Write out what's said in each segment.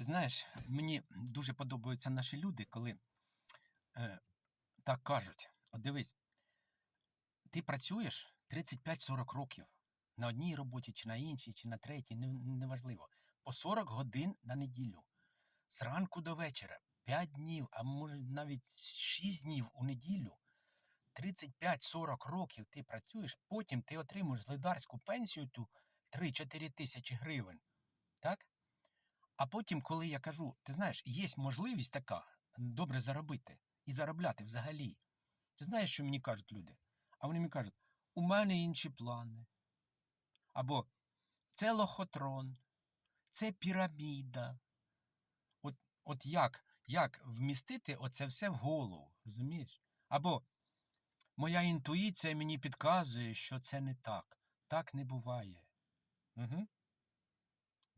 Ти знаєш, мені дуже подобаються наші люди, коли е, так кажуть: от дивись, ти працюєш 35-40 років на одній роботі, чи на іншій, чи на третій, не- неважливо. По 40 годин на неділю. Зранку до вечора, 5 днів, а може навіть 6 днів у неділю. 35-40 років ти працюєш, потім ти отримуєш злидарську пенсію ту 3-4 тисячі гривень. Так? А потім, коли я кажу, ти знаєш, є можливість така добре заробити і заробляти взагалі. Ти знаєш, що мені кажуть люди? А вони мені кажуть, у мене інші плани. Або це лохотрон, це піраміда. От, от як, як вмістити оце все в голову, розумієш? Або моя інтуїція мені підказує, що це не так. Так не буває. Угу.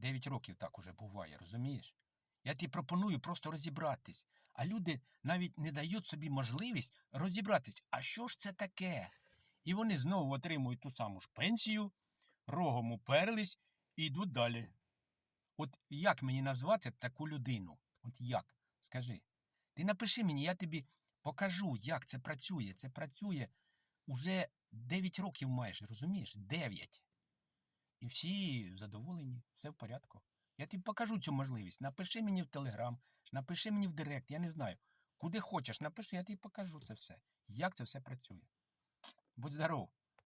Дев'ять років так уже буває, розумієш? Я тобі пропоную просто розібратись. А люди навіть не дають собі можливість розібратись, а що ж це таке? І вони знову отримують ту саму ж пенсію, рогом уперлись і йдуть далі. От як мені назвати таку людину? От як? Скажи. Ти напиши мені, я тобі покажу, як це працює. Це працює уже 9 років майже, розумієш? 9. І всі задоволені, все в порядку. Я тобі покажу цю можливість. Напиши мені в Телеграм, напиши мені в Директ, я не знаю. Куди хочеш, напиши, я тобі покажу це все. Як це все працює. Будь здоров!